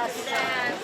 Yes. yes.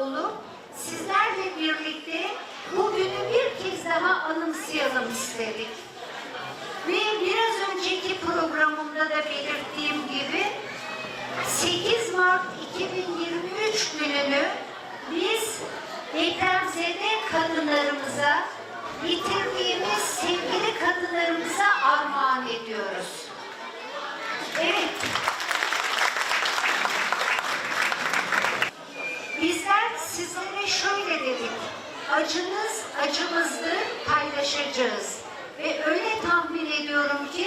Olup sizlerle birlikte bu günü bir kez daha anımsayalım istedik. Ve biraz önceki programımda da belirttiğim gibi 8 Mart 2023 gününü biz depremzede kadınlarımıza, yitirdiğimiz sevgili kadınlarımıza armağan ediyoruz. Evet. Bizler sizlere şöyle dedik. Acınız acımızdır, paylaşacağız. Ve öyle tahmin ediyorum ki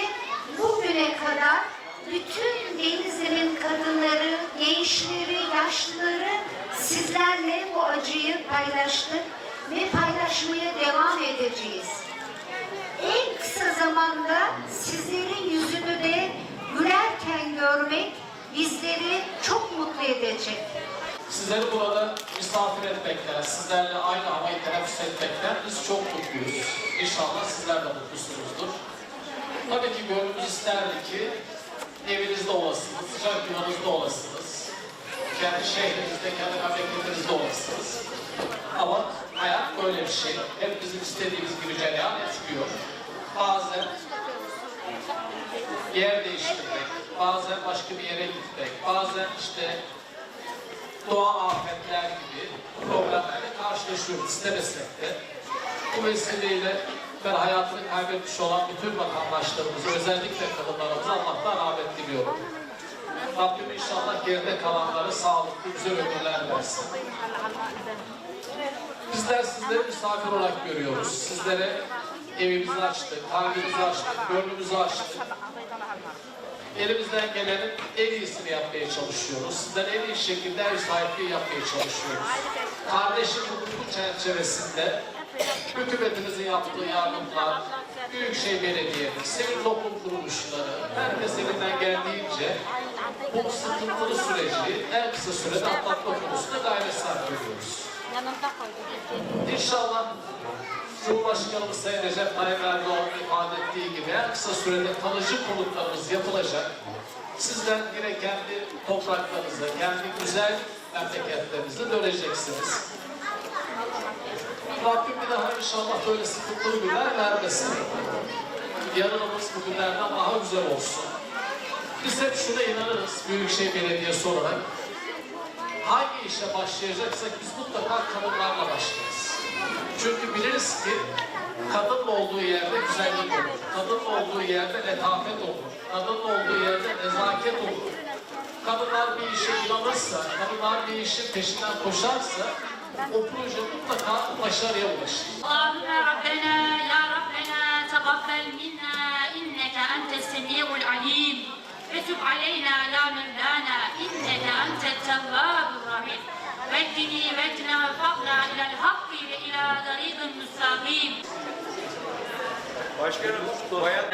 bugüne kadar bütün Denizli'nin kadınları, gençleri, yaşlıları sizlerle bu acıyı paylaştık ve paylaşmaya devam edeceğiz. En kısa zamanda sizlerin yüzünü de gülerken görmek bizleri çok mutlu edecek. Sizleri burada misafir etmekten, sizlerle aynı havayı teneffüs etmekten biz çok mutluyuz. İnşallah sizler de mutlusunuzdur. Tabii ki gönlümüz isterdi ki evinizde olasınız, sıcak yuvanızda olasınız. Kendi şehrinizde, kendi memleketinizde olasınız. Ama hayat böyle bir şey. Hep bizim istediğimiz gibi cereyan etmiyor. Bazen yer değiştirmek, bazen başka bir yere gitmek, bazen işte doğa afetler gibi problemlerle karşılaşıyoruz istemesek de. Bu vesileyle ben hayatını kaybetmiş olan bütün vatandaşlarımızı, özellikle kadınlarımıza Allah'tan rahmet diliyorum. Rabbim inşallah geride kalanlara sağlıklı, güzel ömürler versin. Bizler sizleri misafir olarak görüyoruz. Sizlere evimizi açtık, kalbimizi açtık, gönlümüzü açtık. Elimizden gelenin en iyisini yapmaya çalışıyoruz. Sizden en iyi şekilde ev sahipliği yapmaya çalışıyoruz. Kardeşim hukuku çerçevesinde hükümetimizin yaptığı yardımlar, Büyükşehir Belediyesi, sivil toplum kuruluşları, herkes elinden geldiğince bu sıkıntılı süreci en kısa sürede atlatma konusunda gayret sarf ediyoruz. İnşallah Cumhurbaşkanımız Sayın Recep Tayyip Erdoğan'ın ifade ettiği gibi en kısa sürede kalıcı konutlarımız yapılacak. Sizler yine kendi topraklarınıza, kendi güzel memleketlerinize döneceksiniz. Rabbim bir daha inşallah böyle sıkıntılı günler vermesin. Yarınımız bugünlerden daha güzel olsun. Biz hep şuna inanırız Büyükşehir Belediyesi olarak. Hangi işe başlayacaksak biz mutlaka kadınlarla başlarız deriz ki kadın olduğu yerde güzellik olur. Kadın olduğu yerde letafet olur. Kadın olduğu yerde nezaket olur. Kadınlar bir işe inanırsa, kadınlar bir işin peşinden koşarsa o proje mutlaka başarıya ulaşır. Allahümme Rabbena ya Rabbena tegabbel minna inneke entes semiyeul alim ve tüb aleyna ya mevlana وجني وجنا وفقنا إلى الحق وإلى طريق مستقيم Başkanım, bayan...